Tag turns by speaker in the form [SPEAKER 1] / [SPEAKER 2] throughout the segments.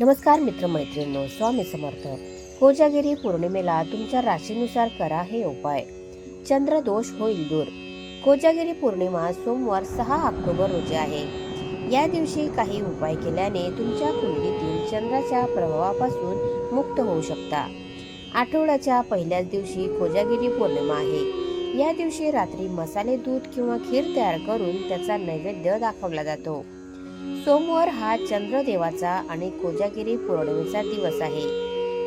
[SPEAKER 1] नमस्कार मित्रमैत्रिणींनो स्वामी समर्थ. कोजागिरी पौर्णिमेला तुमच्या राशीनुसार करा हे उपाय. चंद्रदोष होईल दूर. कोजागिरी पौर्णिमा सोमवार सहा ऑक्टोबर रोजी आहे. या दिवशी काही उपाय केल्याने तुमच्या कुंडलीतील चंद्राच्या प्रभावापासून मुक्त होऊ शकता. आठवड्याच्या पहिल्याच दिवशी कोजागिरी पौर्णिमा आहे. या दिवशी रात्री मसाले दूध किंवा खीर तयार करून त्याचा नैवेद्य दाखवला जातो. सोमवार हा चंद्रदेवाचा आणि कोजागिरी पौर्णिमेचा दिवस आहे.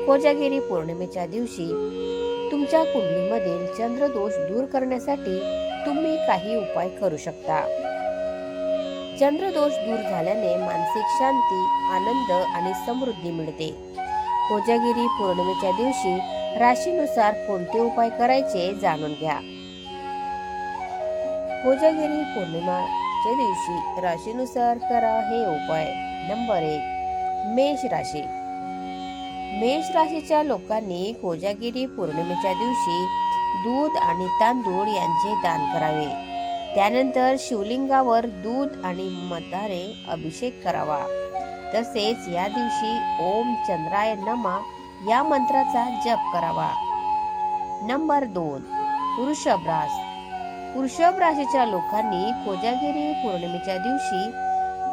[SPEAKER 1] कोजागिरी पौर्णिमेच्या दिवशी तुमच्या कुंडलीमधील चंद्रदोष दूर करण्यासाठी तुम्ही काही उपाय करू शकता. चंद्रदोष दूर झाल्याने मानसिक शांती आनंद आणि समृद्धी मिळते. कोजागिरी पौर्णिमेच्या दिवशी राशीनुसार कोणते उपाय करायचे जाणून घ्या. कोजागिरी पौर्णिमा आजच्या दिवशी राशीनुसार करा हे उपाय. नंबर एक मेष राशी. मेष राशीच्या लोकांनी कोजागिरी पौर्णिमेच्या दिवशी दूध आणि तांदूळ यांचे दान करावे. त्यानंतर शिवलिंगावर दूध आणि मतारे अभिषेक करावा. तसेच या दिवशी ओम चंद्राय नमा या मंत्राचा जप करावा. नंबर दोन वृषभ रास वृषभ राशीच्या लोकांनी कोजागिरी पौर्णिमेच्या दिवशी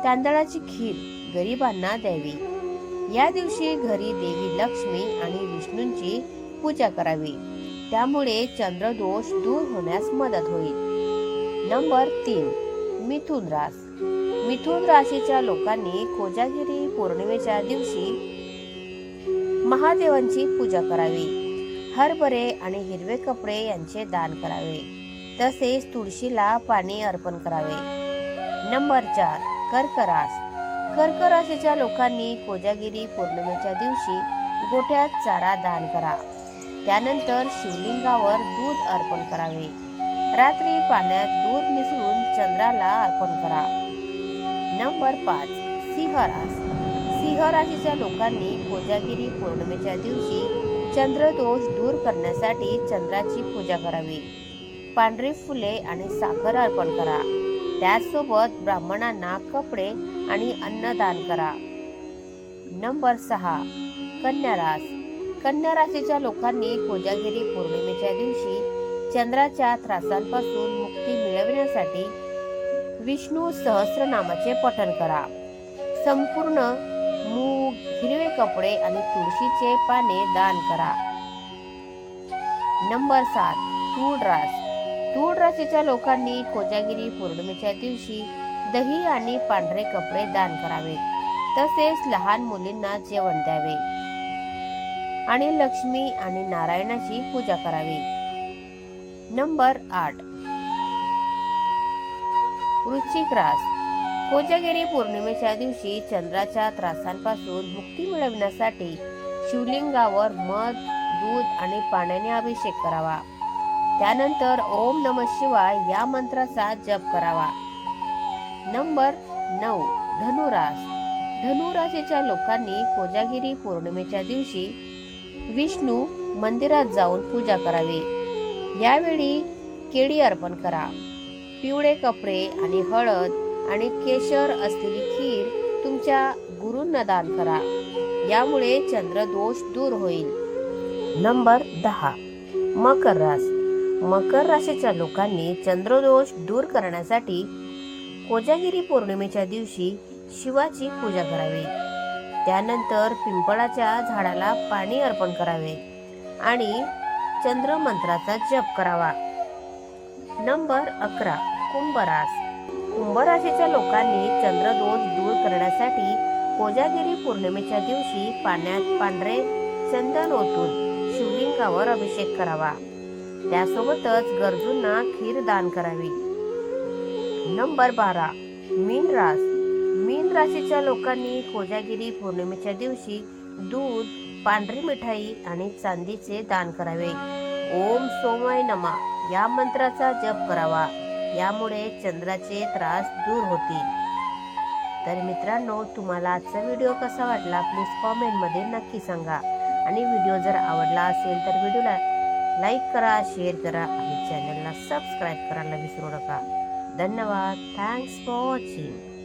[SPEAKER 1] तांदळाची खीर गरिबांना द्यावी. या दिवशी घरी देवी लक्ष्मी आणि विष्णूंची पूजा करावी. त्यामुळे चंद्रदोष दूर होण्यास मदत होईल. नंबर तीन मिथुन रास. मिथुन राशीच्या लोकांनी कोजागिरी पौर्णिमेच्या दिवशी महादेवांची पूजा करावी. हरभरे आणि हिरवे कपडे यांचे दान करावे. तसेच तुळशीला पाणी अर्पण करावे. नंबर चार कर्करास. रास लोकांनी कोजागिरी पौर्णिमेच्या दिवशी गोठ्यात चारा दान करा. त्यानंतर शिवलिंगावर दूध अर्पण करावे. रात्री पाण्यात दूध मिसळून चंद्राला अर्पण करा. नंबर पाच सिंहरास. सिंहराशीच्या लोकांनी कोजागिरी पौर्णिमेच्या दिवशी चंद्रदोष दूर करण्यासाठी चंद्राची पूजा करावी. पांढरी फुले आणि साखर अर्पण करा. त्याचसोबत ब्राह्मणांना कपडे आणि अन्न दान करा. नंबर सहा कन्या रास. कन्या राशीच्या लोकांनी कोजागिरी पौर्णिमेच्या दिवशी चंद्राच्या त्रासांपासून मुक्ती मिळविण्यासाठी विष्णू सहस्रनामाचे पठण करा. संपूर्ण मूग हिरवे कपडे आणि तुळशीचे पाने दान करा. नंबर सात तूळ रास. धूळ राशीच्या लोकांनी कोजागिरी पौर्णिमेच्या दिवशी दही आणि पांढरे कपडे दान करावे. तसेच लहान मुलींना जेवण द्यावे. आणि लक्ष्मी आणि नारायणाची पूजा करावी. नंबर आठ. वृश्चिक रास. कोजागिरी पौर्णिमेच्या दिवशी चंद्राच्या त्रासांपासून मुक्ती मिळवण्यासाठी शिवलिंगावर मध दूध आणि पाण्याने अभिषेक करावा. त्यानंतर ओम नम शिवाय या मंत्राचा जप करावा. नंबर नऊ धनुरास. धनुराशीच्या लोकांनी कोजागिरी पौर्णिमेच्या दिवशी विष्णू मंदिरात जाऊन पूजा करावी. यावेळी केळी अर्पण करा. पिवळे कपडे आणि हळद आणि केशर असलेली खीर तुमच्या गुरूंना दान करा. यामुळे चंद्रदोष दूर होईल. नंबर दहा मकर रास. मकर राशीच्या लोकांनी चंद्रदोष दूर करण्यासाठी कोजागिरी पौर्णिमेच्या दिवशी शिवाची पूजा करावी. त्यानंतर पिंपळाच्या झाडाला पाणी अर्पण करावे आणि चंद्र मंत्राचा जप करावा. नंबर अकरा कुंभरास कुंभराशीच्या लोकांनी चंद्रदोष दूर करण्यासाठी कोजागिरी पौर्णिमेच्या दिवशी पाण्यात पांढरे चंदन ओतून शिवलिंगावर अभिषेक करावा. त्यासोबतच गरजूंना खीर दान करावी. नंबर बारा. मीन रास. मीन राशीच्या लोकांनी कोजागिरी पौर्णिमेच्या दिवशी दूध पांढरी मिठाई आणि चांदीचे दान करावे. ओम सोमय नमा. या मंत्राचा जप करावा. यामुळे चंद्राचे त्रास दूर होतील. तर मित्रांनो तुम्हाला आजचा व्हिडिओ कसा वाटला? प्लीज कॉमेंटमध्ये नक्की सांगा. आणि व्हिडिओ जर आवडला असेल तर व्हिडिओला लाईक करा शेअर करा आणि चॅनलला सबस्क्राईब करायला विसरू नका. धन्यवाद. Thanks for watching